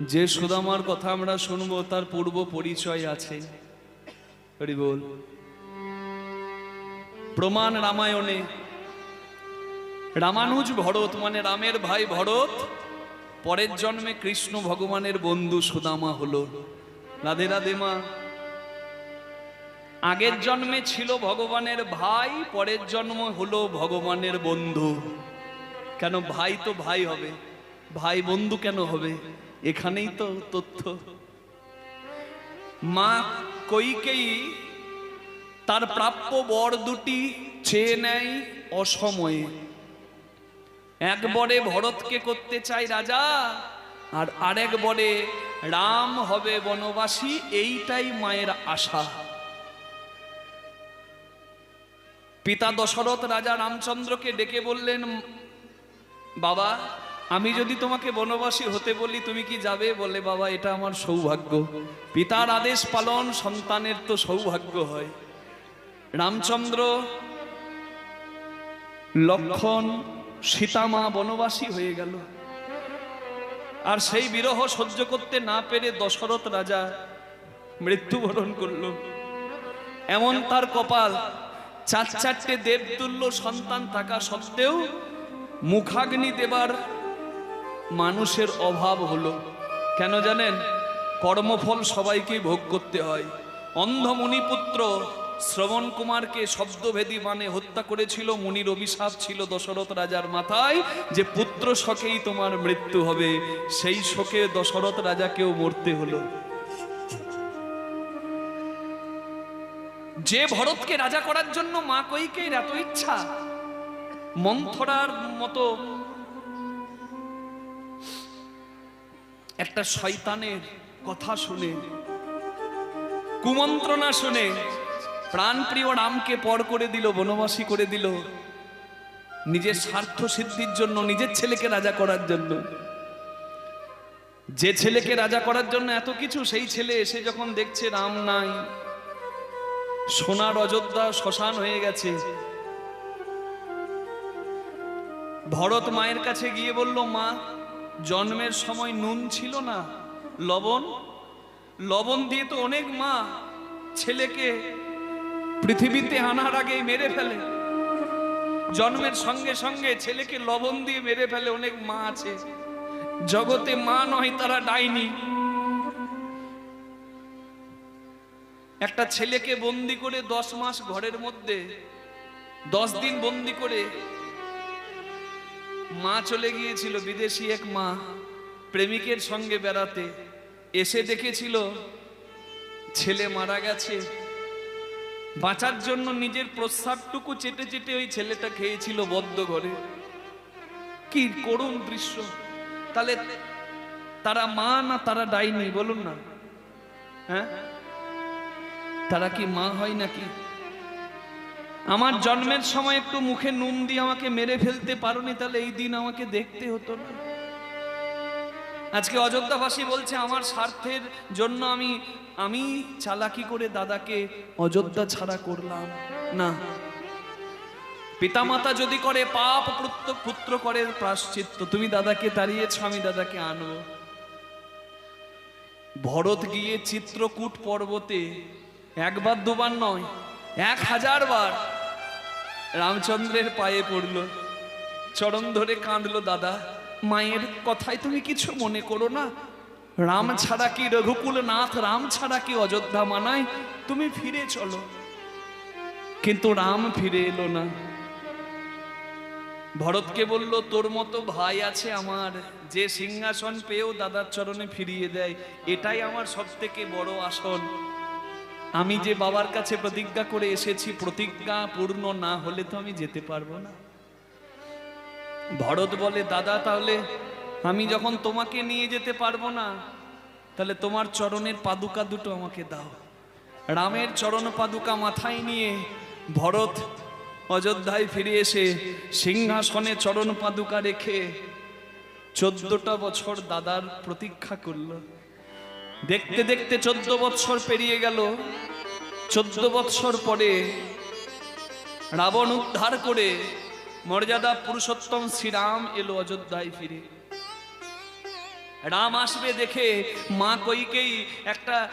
যে সুদামার কথা আমরা শুনব, তার পূর্ব পরিচয় আছে। প্রমাণ রামায়ণে, রামানুজ ভরত মানে রামের ভাই ভরত, পরের জন্মে কৃষ্ণ ভগবানের বন্ধু সুদামা হলো। রাধে রাধে মা। আগের জন্মে ছিল ভগবানের ভাই, পরের জন্ম হলো ভগবানের বন্ধু। কেন ভাই তো ভাই হবে? ভাই বন্ধু কেন হবে? এখানেই তো তথ্য। মা কইকেই তার প্রাপ্য বর দুটি চেয়ে নেয় অসময়ে। এক বরে ভরতকে করতে চাই রাজা, আর আরেক বরে রাম হবে বনবাসী, এইটাই মায়ের আশা। পিতা দশরথ রাজা রামচন্দ্রকে ডেকে বললেন, বাবা আমি যদি তোমাকে বনবাসী হতে বলি, তুমি কি যাবে? বলে, বাবা, এটা আমার সৌভাগ্য। পিতার আদেশ পালন, সন্তানের তো সৌভাগ্য হয়। রামচন্দ্র, লক্ষণ, সীতামা বনবাসী হয়ে গেল। আর সেই বিরহ সহ্য করতে না পেরে দশরথ রাজা মৃত্যুবরণ করল। এমন তার কপাল, চার চারটে দেবতুল্য সন্তান থাকা সত্ত্বেও মুখাগ্নি দেবার মানুষের অভাব হলো। কেন জানেন? কর্মফল সবাইকে ভোগ করতে হয়। অন্ধ মুনিপুত্র শ্রবণ কুমারকে শব্দভেদী মানে হত্যা করেছিল, মুনির অভিশাপ ছিল দশরথ রাজার মাথায় যে পুত্র শোকেই তোমার মৃত্যু হবে। সেই শোকে দশরথ রাজাকেও মরতে হলো। যে ভরতকে রাজা করার জন্য মা কইকের এত ইচ্ছা, মন্থরার মতো একটা শয়তানের কথা শুনে, কুমন্ত্রণা শুনে প্রাণপ্রিয় রামকে পর করে দিল, বনবাসী করে দিল, নিজের স্বার্থ সিদ্ধির জন্য, নিজের ছেলেকে রাজা করার জন্য। যে ছেলেকে রাজা করার জন্য এত কিছু, সেই ছেলে এসে যখন দেখছে রাম নাই, সোনার অযোধ্যা শ্মশান হয়ে গেছে। ভরত মায়ের কাছে গিয়ে বলল, মা জন্মের সময় নুন ছিল না, লবণ। লবণ দিয়ে তো অনেক মা ছেলেকে পৃথিবীতে আনার আগে মেরে ফেলে। জন্মের সঙ্গে সঙ্গে ছেলেকে লবণ দিয়ে মেরে ফেলে অনেক মা আছে। জগতে মা নয়, তারা ডাইনি। একটা ছেলেকে বন্দি করে দশ মাস ঘরের মধ্যে, দশ দিন বন্দি করে মা চলে গিয়েছিল, বিদেশি এক মা প্রেমিকের সঙ্গে বেড়াতে। এসে দেখেছিল ছেলে মারা গেছে। বাঁচার জন্য নিজের প্রস্রাবটুকু চেটে চেটে ওই ছেলেটা খেয়েছিল বদ্ধ ঘরে। কি করুণ দৃশ্য। তাহলে তারা মা না তারা ডাইনি, বলুন না। হ্যাঁ? তারা কি মা হয় নাকি? আমার জন্মের সময় একটু মুখে নুন দিয়ে আমাকে মেরে ফেলতে পারোনি, তাহলে এই দিন আমাকে দেখতে হতো না। আজকে অযোধ্যাবাসী বলছে, আমার স্বার্থের জন্য আমি আমি চালাকি করে দাদাকে অযোধ্যা ছাড়া করলাম না। পিতামাতা যদি করে, পাপ পুত্র করে প্রাশ্চিত্য তুমি দাদাকে দাঁড়িয়েছ আমি দাদাকে আনো। ভরত গিয়ে চিত্রকূট পর্বতে, একবার দুবার নয়, এক হাজার বার রামচন্দ্রের পায়ে পড়ল। চরণ ধরে কাঁদলো দাদা, মায়ের কথায় তুমি কিছু মনে করো না। রাম ছাড়া কি রঘুকুল নাথ রাম ছাড়া কি অযোধ্যা মানায়? তুমি ফিরে চলো। কিন্তু রাম ফিরে এলো না। ভরতকে বলল, তোর মতো ভাই আছে আমার, যে সিংহাসন পেয়েও দাদার চরণে ফিরিয়ে দেয়। এটাই আমার সব থেকে বড় আসন। আমি যে বাবার কাছে প্রতিজ্ঞা করে এসেছি, প্রতিজ্ঞা পূর্ণ না হলে তো আমি যেতে পারব না। ভরত বলে, দাদা, তাহলে আমি যখন তোমাকে নিয়ে যেতে পারব না, তাহলে তোমার চরণের পাদুকা দুটো আমাকে দাও। রামের চরণ পাদুকা মাথায় নিয়ে ভরত অযোধ্যায় ফিরে এসে সিংহাসনে চরণ পাদুকা রেখে চোদ্দটা বছর দাদার প্রতীক্ষা করল। দেখতে দেখতে চোদ্দ বৎসর পেরিয়ে গেল। চোদ্দ বৎসর পরে রাবণ উদ্ধার করে মর্যাদা পুরুষোত্তম শ্রীরাম এলো অযোধ্যায় ফিরে। রাম আসবে দেখে মা কইকেই একটা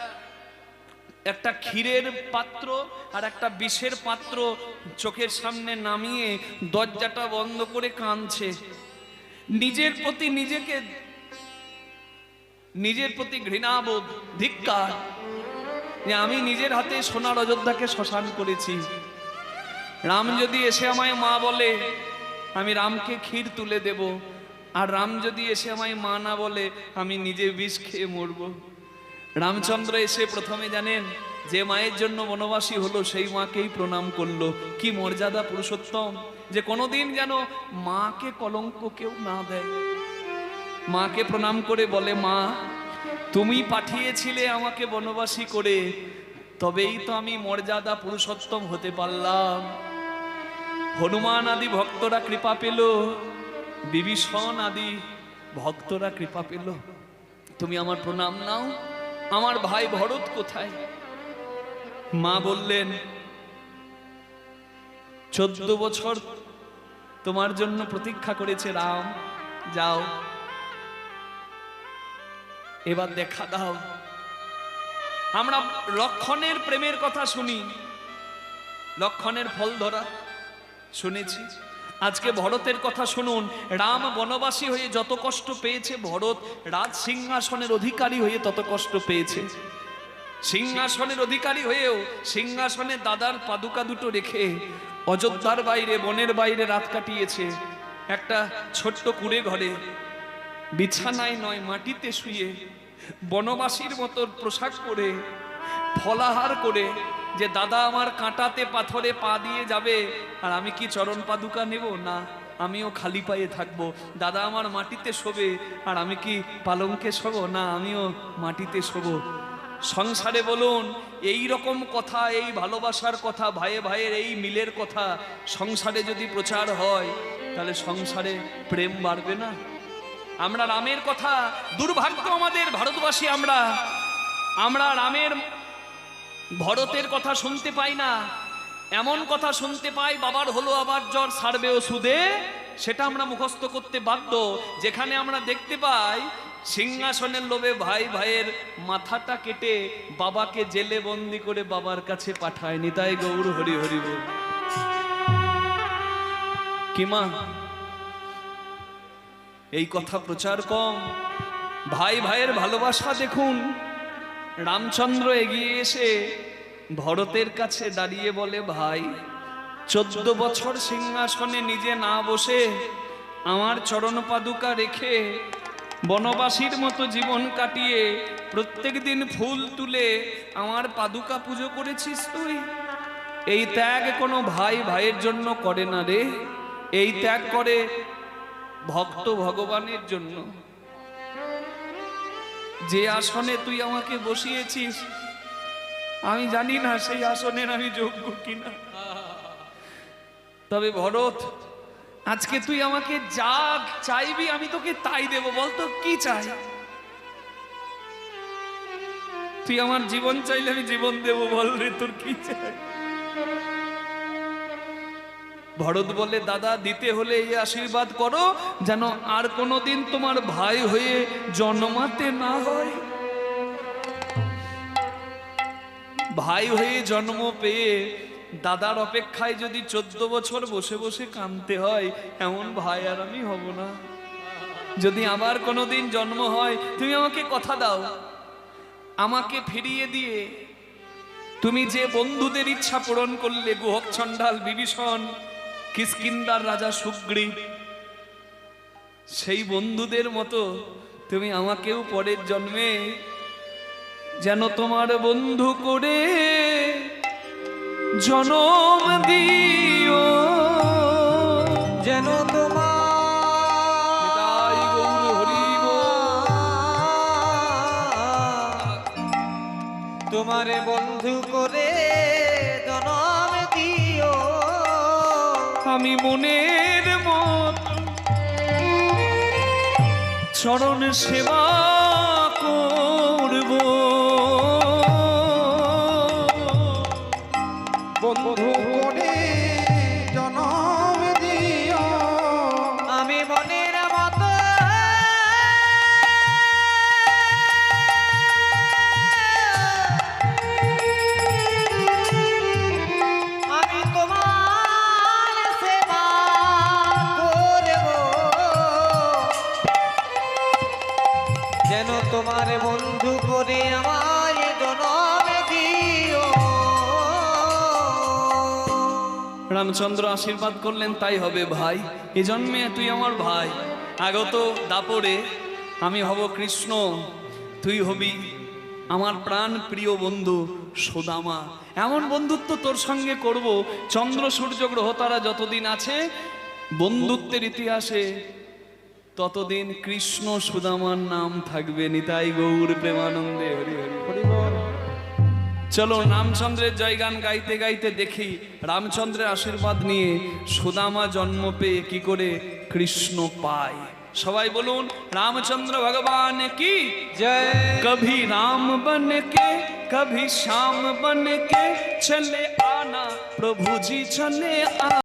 একটা ক্ষীরের পাত্র আর একটা বিষের পাত্র চোখের সামনে নামিয়ে দরজাটা বন্ধ করে কাঁদছে। নিজের প্রতি নিজেকে নিজের প্রতি ঘৃণাবোধ, ধিক্কার। যে আমি নিজের হাতে সোনার অযোধ্যাকে শ্মশান করেছি। রাম যদি এসে আমায় মা বলে, আমি রামকে ক্ষীর তুলে দেব। আর রাম যদি এসে আমায় মা না বলে, আমি নিজে বিষ খেয়ে মরব। রামচন্দ্র এসে প্রথমে জানেন, যে মায়ের জন্য বনবাসী হলো, সেই মাকেই প্রণাম করল। কি মর্যাদা পুরুষোত্তম, যে কোনোদিন যেন মাকে কলঙ্ক কেউ না দেয়। মাকে প্রণাম করে বলে, মা, তুমি পাঠিয়েছিলে আমাকে বনবাসী করে, তবেই তো আমি মর্যাদা পুরুষোত্তম হতে পারলাম। হনুমান আদি ভক্তরা কৃপা পেল, বিভীষণ আদি ভক্তরা কৃপা পেল। তুমি আমার প্রণাম নাও, আমার ভাই ভরত কোথায়? মা বললেন, চোদ্দ বছর তোমার জন্য প্রতীক্ষা করেছে রাম, যাও। এবার দেখা দাও। আমরা লক্ষণের প্রেমের কথা শুনি। লক্ষণের ফল ধরা শুনেছি। আজকে ভরতের কথা শুনুন। রাম বনবাসী হয়ে যত কষ্ট পেয়েছে, ভরত রাজ সিংহাসনের অধিকারী হয়ে তত কষ্ট পেয়েছে। সিংহাসনের অধিকারী হয়েও সিংহাসনে দাদার পাদুকা দুটো রেখে অযোধ্যার বাইরে, বনের বাইরে রাত কাটিয়েছে। একটা ছোট্ট কুড়ে ঘরে বিছানায় নয়, মাটিতে শুয়ে বনবাসীর মতো পোশাক পরে, ফলাহার করে যে, দাদা, আমার কাঁটাতে পাথরে পা দিয়ে যাবে, আর আমি কি চরণ পাদুকা নেব? না, আমিও খালি পায়ে থাকব। দাদা, আমার মাটিতে শোবে, আর আমি কি পালঙ্কে শোবো? না, আমিও মাটিতে শোবো। সংসারে বলুন, এই রকম কথা, এই ভালোবাসার কথা, ভাইয়ে ভাইয়ের এই মিলের কথা সংসারে যদি প্রচার হয়, তাহলে সংসারে প্রেম বাড়বে না? আমরা রামের কথা, দুর্ভাগ্য আমাদের ভারতবাসী আমরা। আমরা রামের ভরতের কথা শুনতে পাই না। এমন কথা শুনতে পাই, বাবার হলো আবার জ্বর সারবে ওষুধে সেটা আমরা মুখস্থ করতে বাধ্য। যেখানে আমরা দেখতে পাই, সিংহাসনের লোভে ভাই ভাইয়ের মাথাটা কেটে বাবাকে জেলে বন্দি করে বাবার কাছে পাঠায় নিতাই গৌর হরি হরি কিমা এই কথা প্রচার কম। ভাই ভাইয়ের ভালোবাসা দেখুন। রামচন্দ্র এগিয়ে এসে ভরতের কাছে দাঁড়িয়ে বলে, ভাই, চোদ্দ বছর সিংহাসনে নিজে না বসে আমার চরণ পাদুকা রেখে বনবাসীর মতো জীবন কাটিয়ে প্রত্যেক দিন ফুল তুলে আমার পাদুকা পুজো করেছিস তুই? এই ত্যাগ কোনো ভাই ভাইয়ের জন্য করে না রে। এই ত্যাগ করে ভক্ত ভগবানের জন্য। যে আসনে তুই আমাকে বসিয়েছিস, আমি জানি না সেই আসনের আমি যোগ্য কিনা। তবে ভরত, আজকে তুই আমাকে যা চাইবি আমি তোকে তাই দেব, বলতো কি চাই? তুই আমার জীবন চাইলে আমি জীবন দেব, বল রে তোর কি চাই? ভরত বলে, দাদা, দিতে হলে এই আশীর্বাদ করো, যেন আর কোনোদিন তোমার ভাই হয়ে জন্মাতে না হয়। ভাই হয়ে জন্ম পেয়ে দাদার অপেক্ষায় যদি চোদ্দ বছর বসে বসে কাঁদতে হয়, এমন ভাই আর আমি হব না। যদি আবার কোনোদিন জন্ম হয়, তুমি আমাকে কথা দাও। আমাকে ফিরিয়ে দিয়ে তুমি যে বন্ধুদের ইচ্ছা পূরণ করলে, গুহক চণ্ডাল বিভীষণ কিসকিন্দার রাজা সুগ্রীব সেই বন্ধুদের মতো তুমি আমাকেও পরের জন্মে যেন তোমার বন্ধু করে জনম দিও যেন তোমার। তোমারে বন্ধু করে চরণ সেবা রামচন্দ্র আশীর্বাদ করলেন, তাই হবে ভাই। এ জন্মে তুই আমার ভাই। আগত দাপরে আমি হব কৃষ্ণ। তুই হবি আমার প্রাণ প্রিয় বন্ধু সুদামা। এমন বন্ধুত্ব তোর সঙ্গে করব। চন্দ্র, সূর্য, গ্রহ তারা যতদিন আছে, বন্ধুত্বের ইতিহাসে ততদিন কৃষ্ণ সুদামার নাম থাকবে। নিতাই গৌর প্রেমানন্দে হরি হরি চলো রামচন্দ্রের জয়গান গাইতে গাইতে দেখি রামচন্দ্রের আশীর্বাদ নিয়ে সুদামা জন্ম পেয়ে কি করে কৃষ্ণ পায়। সবাই বলুন রামচন্দ্র ভগবান কি? জয়। কভি রাম বন কে কভি শ্যাম বন কে চলে আনা প্রভুজি চলে আ